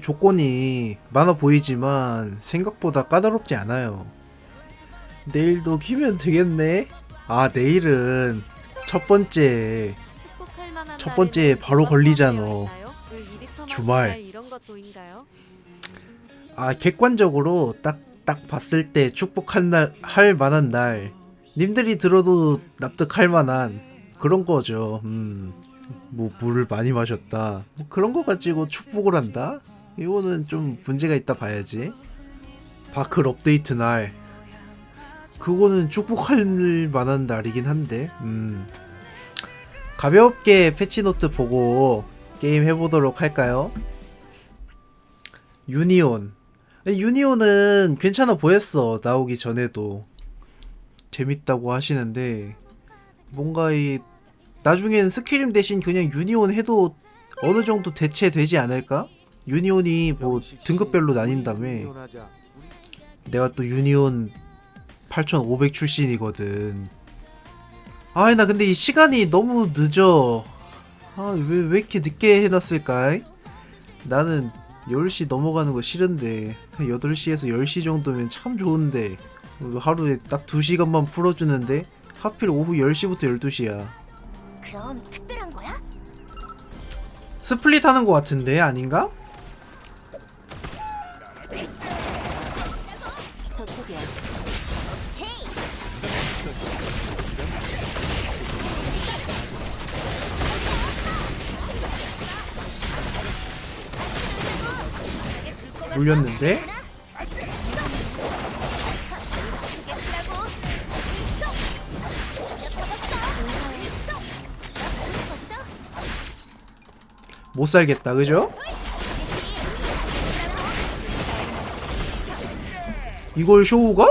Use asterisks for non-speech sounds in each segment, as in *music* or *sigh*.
조건이 많아 보이지만 생각보다 까다롭지 않아요. 내일도 키면 되겠네. 아 내일은 첫 번째 첫 번째 바로 걸리잖아. 2리터 주말. 아 객관적으로 딱 딱 봤을 때 축복할 날할 만한 날 님들이 들어도 납득할 만한 그런 거죠. 음. 뭐 물을 많이 마셨다. 뭐 그런 거 가지고 축복을 한다? 이거는 좀 문제가 있다 봐야지. 바클 업데이트 날. 그거는 축복할 만한 날이긴 한데. 음. 가볍게 패치노트 보고 게임 해보도록 할까요? 유니온. 유니온은 괜찮아 보였어. 나오기 전에도. 재밌다고 하시는데, 뭔가 이, 나중엔 스키림 대신 그냥 유니온 해도 어느 정도 대체되지 않을까? 유니온이 뭐 등급별로 나뉜다며. 내가 또 유니온 8500 출신이거든. 아, 나 근데 이 시간이 너무 늦어. 아, 왜, 왜 이렇게 늦게 해놨을까? 나는 10시 넘어가는 거 싫은데, 8시에서 10시 정도면 참 좋은데, 하루에 딱 2시간만 풀어주는데, 하필 오후 10시부터 12시야. 그럼 특별한 거야? 스플릿 하는 거 같은데, 아닌가? 물렸는데? 못 살겠다, 그죠? 이걸 쇼우가?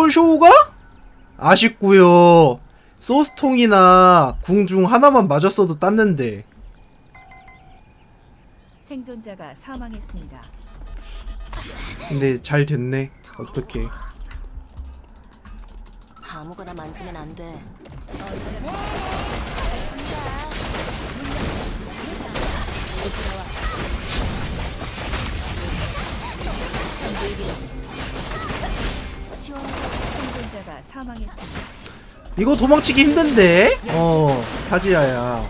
이걸 쇼우가? 아쉽구요. 소스통이나 궁 중 하나만 맞았어도 땄는데. 생존자가 사망했습니다. 근데 잘 됐네. 어떡해. 아무거나 만지면 안 돼. 생존자가 사망했습니다. 이거 도망치기 힘든데? 어, 타지야야.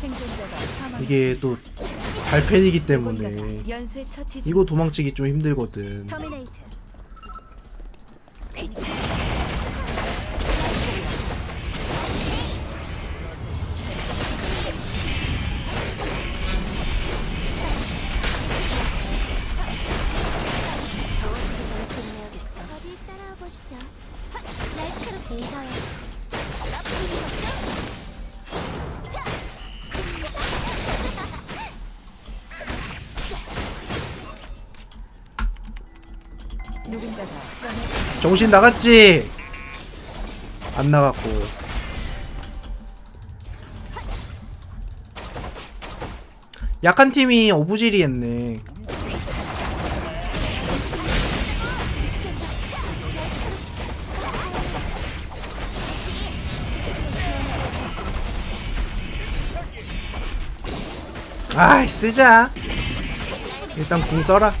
생존자가 사망. 이게 또 달팬이기 때문에 누군가가 연쇄 처치 중. 이거 도망치기 좀 힘들거든. 터미네이트. 정신 나갔지? 안 나갔고. 약한 팀이 어부질이 했네. 아이 쓰자. 일단 궁 써라.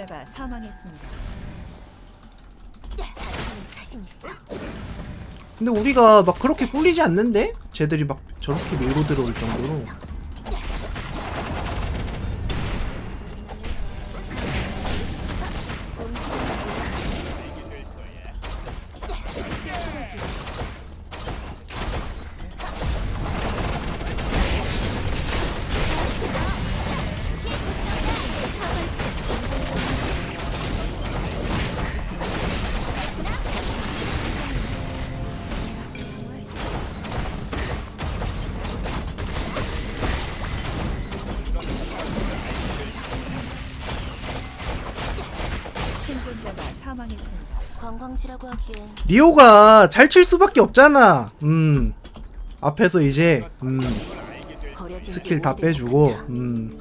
생존자가 사망했습니다. 근데 우리가 막 그렇게 꿀리지 않는데? 쟤들이 막 저렇게 밀고 들어올 정도로 리오가 잘 칠 수밖에 없잖아. 음. 앞에서 이제 음, 스킬 다 빼주고. 음.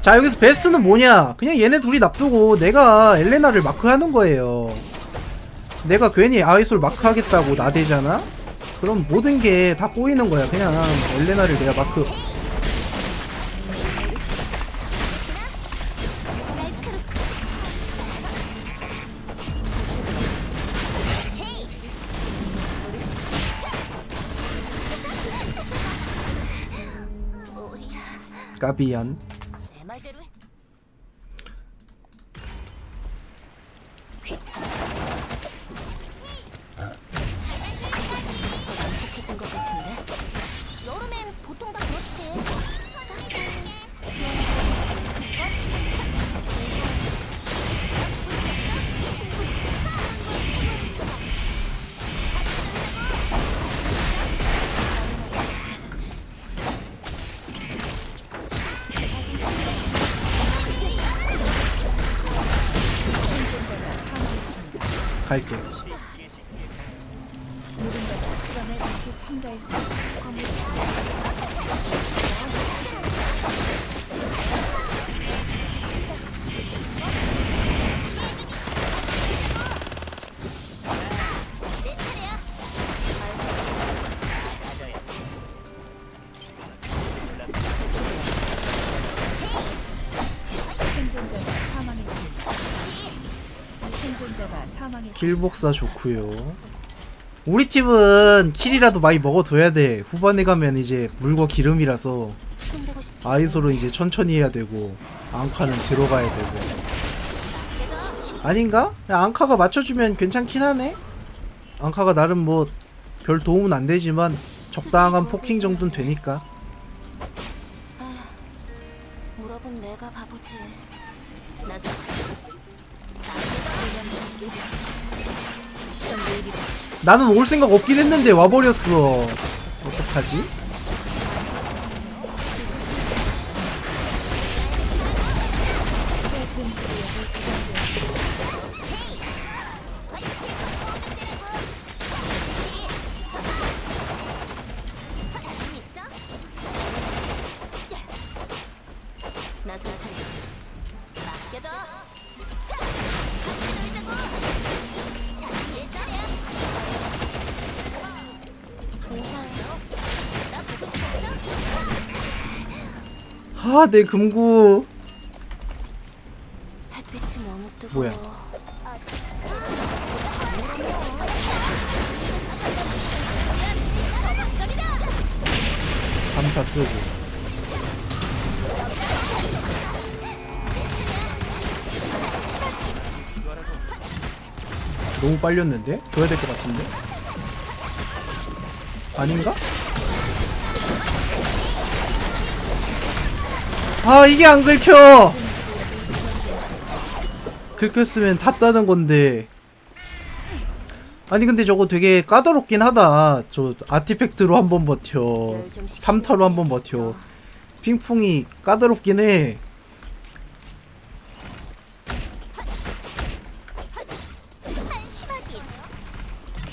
자 여기서 베스트는 뭐냐 그냥 얘네 둘이 놔두고 내가 엘레나를 마크하는 거예요 내가 괜히 아이솔 마크하겠다고 나대잖아 그럼 모든 게 다 꼬이는 거야 그냥 엘레나를 내가 마크 까 갈게 누 킬복사 좋구요 우리 팀은 킬이라도 많이 먹어둬야 돼 후반에 가면 이제 물과 기름이라서. 아이솔은 이제 천천히 해야 되고 앙카는 들어가야 되고 아닌가? 야, 앙카가 맞춰주면 괜찮긴 하네 앙카가 나름 뭐 별 도움은 안 되지만 적당한 포킹 정도는 되니까 물어본 내가 바보지. 나 자신. 나 는 올 생각 없긴 했는데 와버렸어 어떡하지? 아내 뜨거워. 뭐야? 감타 쓰고 너무 빨렸는데? 줘야 될 것 같은데? 아닌가? 아 이게 안 긁혀! 긁혔으면 다 따는 건데. 아니 근데 저거 되게 까다롭긴 하다. 저 아티팩트로 한번 버텨. 3타로 한번 버텨. 핑퐁이 까다롭긴 해.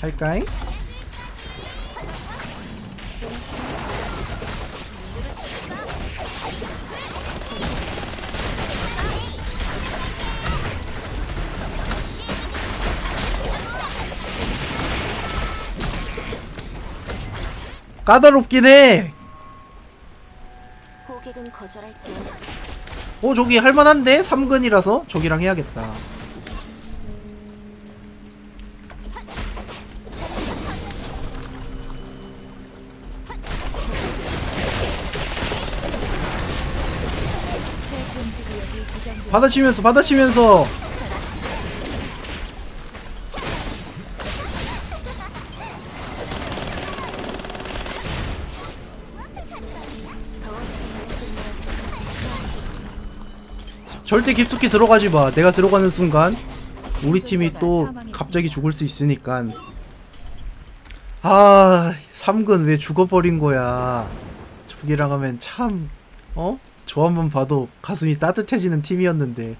할까잉? 까다롭긴 해. 호객은 거절할게. 어 저기 할만한데 3근이라서 저기랑 해야겠다. 받아치면서 받아치면서 절대 깊숙이 들어가지 마. 내가 들어가는 순간 우리 팀이 또 갑자기 죽을 수 있으니까. 아, 3근 왜 죽어버린 거야. 저기랑 하면 참, 어? 조합만 봐도 가슴이 따뜻해지는 팀이었는데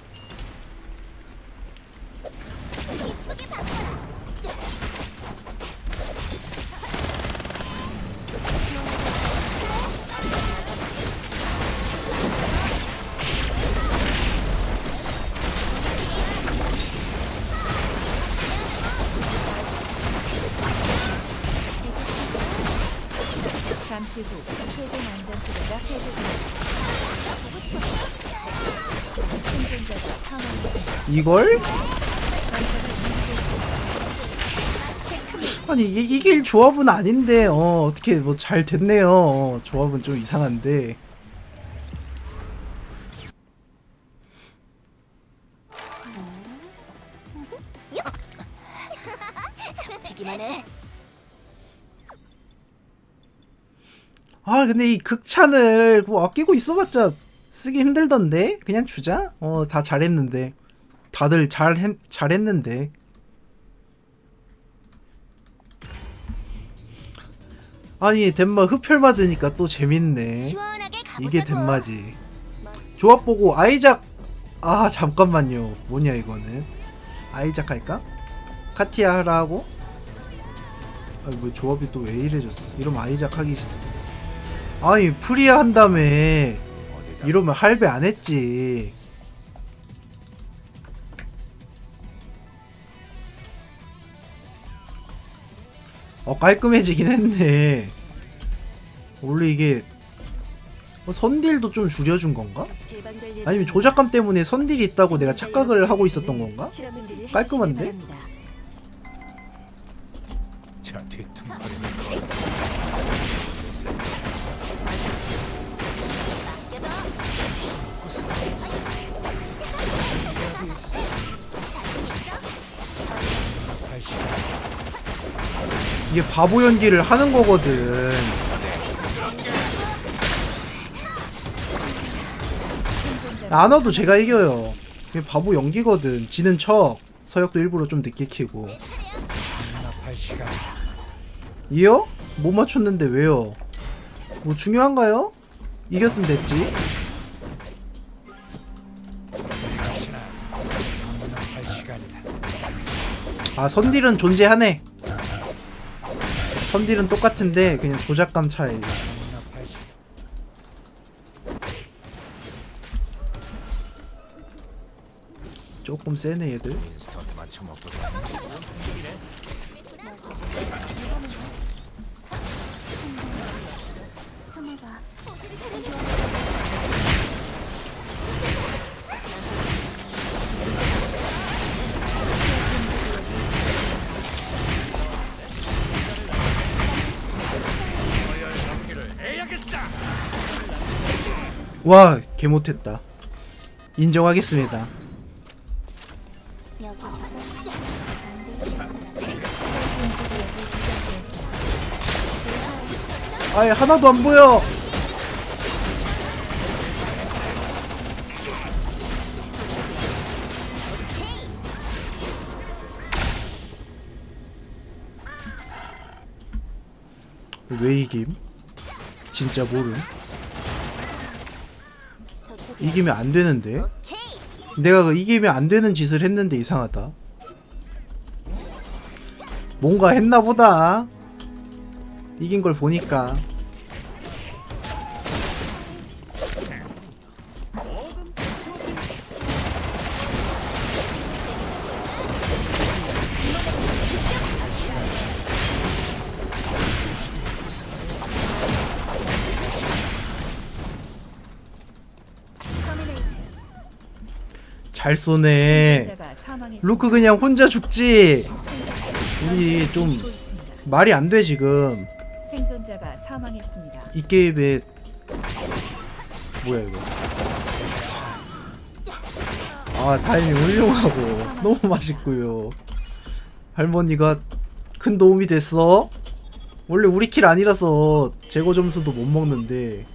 이걸? 아니 이게 이길 조합은 아닌데 어 어떻게 뭐 잘 됐네요 어, 조합은 좀 이상한데. 아 근데 이 극찬을 뭐 아끼고 있어봤자 쓰기 힘들던데 그냥 주자 어 다 잘했는데 다들 잘 했, 잘했는데. 아니 덴마 흡혈 맞으니까 또 재밌네. 이게 덴마지. 조합 보고 아이작. 아 잠깐만요. 뭐냐 이거는. 아이작 할까? 카티아 하라고? 아니 뭐 조합이 또 왜 이래졌어? 이러면 아이작 하기 싫 아니 프리아 한 다음에 이러면 할배 안 했지 어 깔끔해지긴 했네 원래 이게 어, 선딜도 좀 줄여준 건가? 아니면 조작감 때문에 선딜이 있다고 내가 착각을 하고 있었던 건가? 깔끔한데? 저 뒤통거리는 거 이게 바보 연기를 하는 거거든. 안 와도 제가 이겨요. 이게 바보 연기거든. 지는 척. 서역도 일부러 좀 늦게 키고. 이요? 못 맞췄는데 왜요? 뭐 중요한가요? 이겼으면 됐지. 아 선딜은 존재하네. 선딜은 똑같은데 그냥 조작감 차이. 조금 세네 얘들. 와, 개 못했다. 인정하겠습니다. 아예 하나도 안 보여. 왜 이김? 진짜 모름. 이기면 안 되는데. 내가 그 이기면 안 되는 짓을 했는데 이상하다. 뭔가 했나 보다. 이긴 걸 보니까. 잘 쏘네. 루크 그냥 혼자 죽지. 우리 좀. 말이 안 돼 지금. 생존자가 사망했습니다. 이 게임에 뭐야 이거? 아 타이밍 훌륭하고 너무 맛있고요. 할머니가 큰 도움이 됐어. 원래 우리 킬 아니라서 제거 점수도 못 먹는데.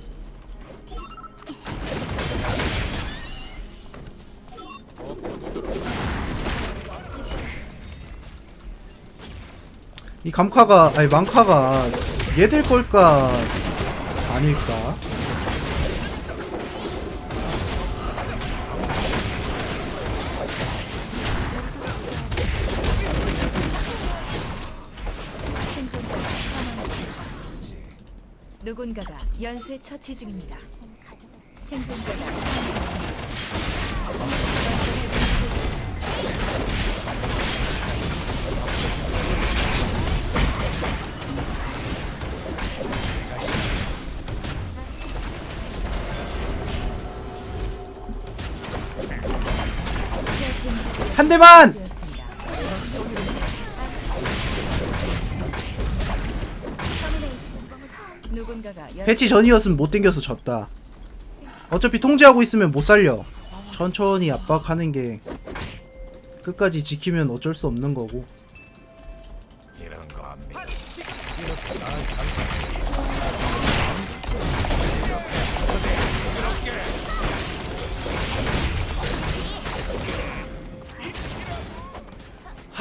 이 감카가 아니 망카가 얘들 걸까 아닐까? 누군가가 연쇄 처치 중입니다. 생존자가 아, 대만! 배치 전이었으면 못 땡겨서 졌다. 어차피 통제하고 있으면 못 살려. 천천히 압박하는 게 끝까지 지키면 어쩔 수 없는 거고. 이런 거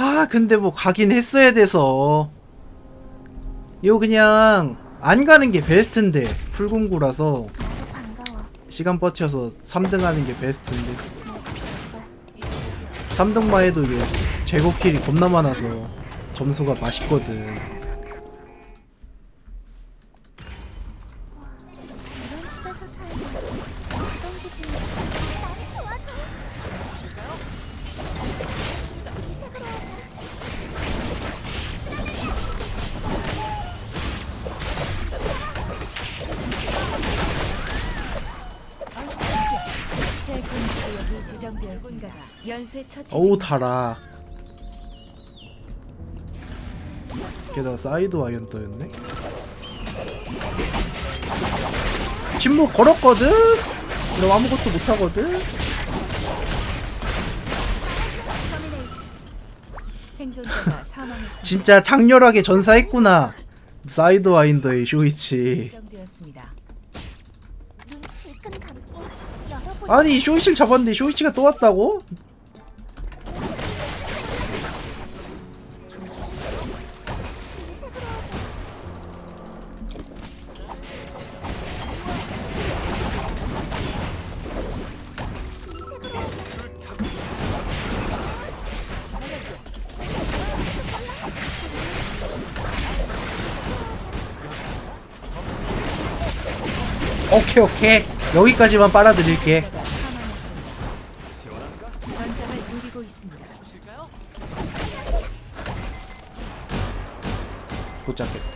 아 근데 뭐 가긴 했어야 돼서. 이거 그냥 안 가는 게 베스트인데 풀공구라서. 시간 버텨서 3등 하는 게 베스트인데. 3등만 해도 이게 제곱킬이 겁나 많아서 점수가 맛있거든 연쇄 처치 어우. 달아 게다가 사이드 와이언 떠였네 침묵 걸었거든? 그럼 아무것도 못하거든? 생존자가 사망했습니다. 진짜 장렬하게 전사했구나 사이드 와인더의 쇼이치 지정되었습니다. 눈 질끈 감고 열어보. 아니 쇼이치를 잡았는데 쇼이치가 또 왔다고? 오케이 오케이. 여기까지만 빨아들일게. 생존자가? 사망했습니다.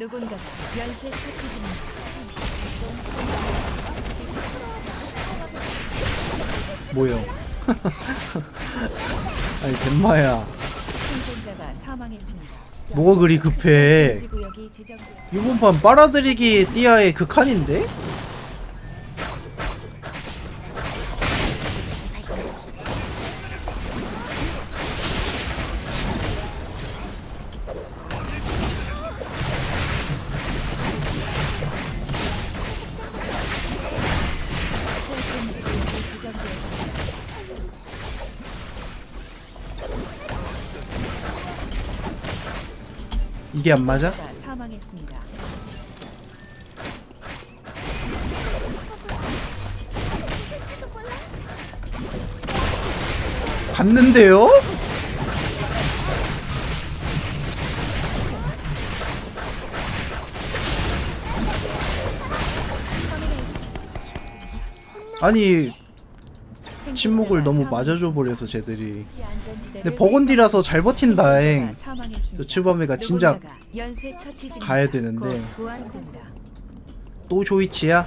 누군가가 연쇄 처치 중입니다. 뭐요 *laughs* 아니 덴마야 생존자가 사망했습니다. 뭐가 그리 급해. 이번 판 빨아들이기 띠아의 극한인데? 이게 안 맞아? 사망했습니다. 갔는데요? 아니 침묵을 너무 맞아줘 버려서 쟤들이 근데 버건디라서 잘 버틴 다행 저 츠바메가 진작. 가야 되는데. 또 쇼이치야?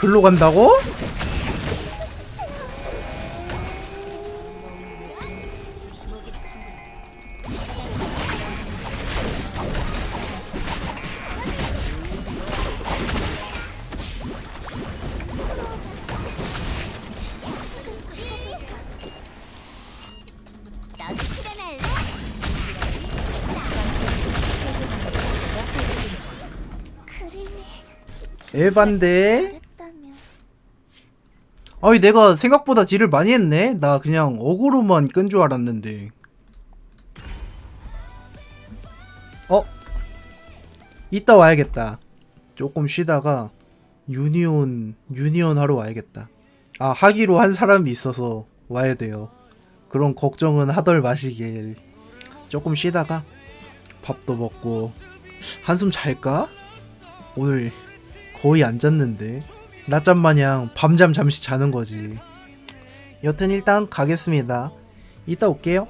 글로 간다고? 에반데 잘했다면 아니 내가 생각보다 딜을 많이 했네. 나 그냥 어그로만 끈 줄 알았는데. 어? 이따 와야겠다. 조금 쉬다가 유니온 유니온 하러 와야겠다. 아 하기로 한 사람이 있어서 와야 돼요. 그런 걱정은 하덜 마시길. 조금 쉬다가 밥도 먹고. 한숨 잘까? 오늘 거의 안 잤는데 낮잠 마냥 밤잠 잠시 자는 거지. 여튼 일단 가겠습니다. 이따 올게요.